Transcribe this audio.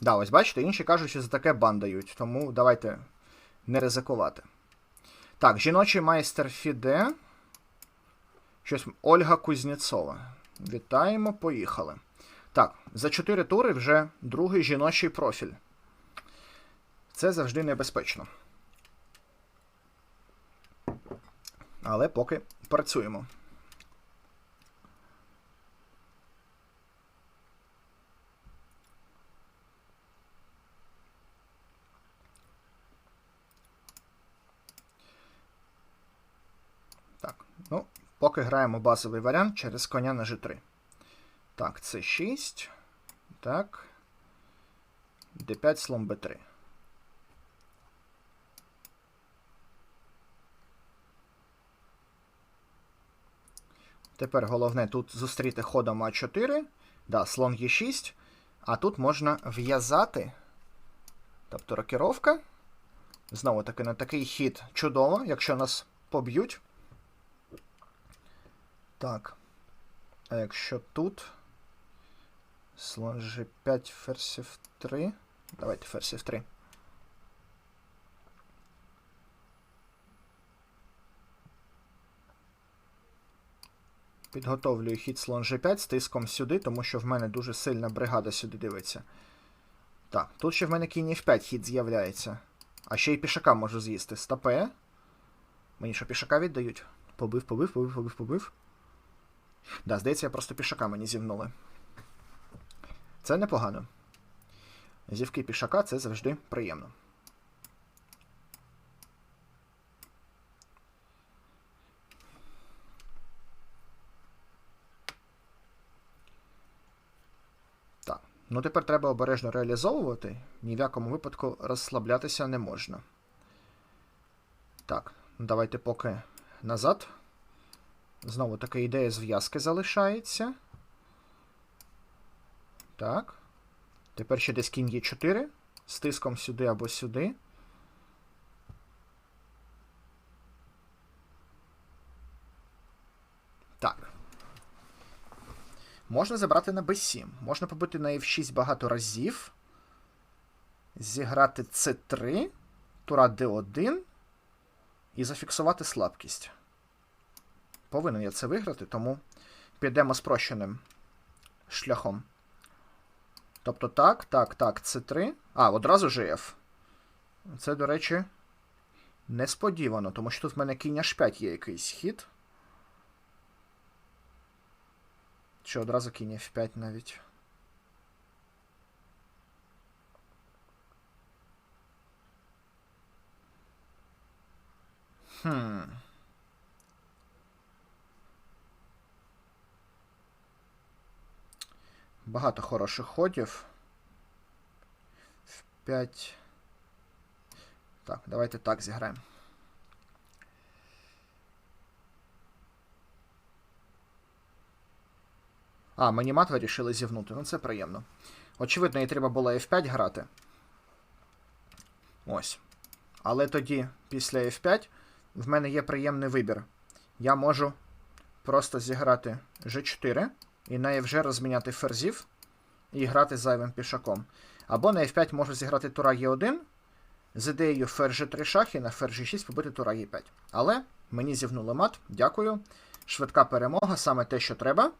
Да, ось бачите, інші кажуть, що за таке бан дають, тому давайте не ризикувати. Так, жіночий майстер Фіде. Щось Ольга Кузнєцова. Вітаємо, поїхали. Так, за 4 тури вже другий жіночий профіль. Це завжди небезпечно. Але поки працюємо. Так, ну, поки граємо базовий варіант через коня на G3. Так, це 6. Так. D5 слон B3. Тепер головне тут зустріти ходом А4. Да, слон Е6. А тут можна в'язати. Тобто рокіровка. Знову таки на такий хід чудово, якщо нас поб'ють. Так. А якщо тут. Слон G5, ферзь F3. Давайте ферзь F3. Підготовлюю хід слон G5 з тиском сюди, тому що в мене дуже сильна бригада сюди дивиться. Так, тут ще в мене кінь F5 хід з'являється. А ще й пішака можу з'їсти. Стапе. Мені що пішака віддають? Побив, побив, побив, побив, побив. Да, здається, я просто пішака мені зівнули. Це непогано. Зівки пішака це завжди приємно. Так. Ну тепер треба обережно реалізовувати. Ні в якому випадку розслаблятися не можна. Так, ну, давайте поки назад. Знову така ідея зв'язки залишається. Так. Тепер ще десь кінь є 4 з тиском сюди або сюди. Так. Можна забрати на b7. Можна побити на f6 багато разів. Зіграти c3, тура d1 і зафіксувати слабкість. Повинен я це виграти, тому підемо спрощеним шляхом. Тобто так, так, так, С3. А, одразу GF. Це, до речі, несподівано, тому що тут в мене кінь H5 є якийсь хід. Чи одразу кінь F5 навіть. Хм. Багато хороших ходів. В 5. Так, давайте так зіграємо. А, мені мат вирішили зівнути. Ну це приємно. Очевидно, їй треба було F5 грати. Ось. Але тоді, після F5, в мене є приємний вибір. Я можу просто зіграти G4 і на F розміняти ферзів і грати зайвим пішаком. Або на F5 можу зіграти тура Е1 з ідеєю ферзь G3 шах і на ферзь G6 побити тура Е5. Але мені зівнули мат, дякую. Швидка перемога, саме те, що треба.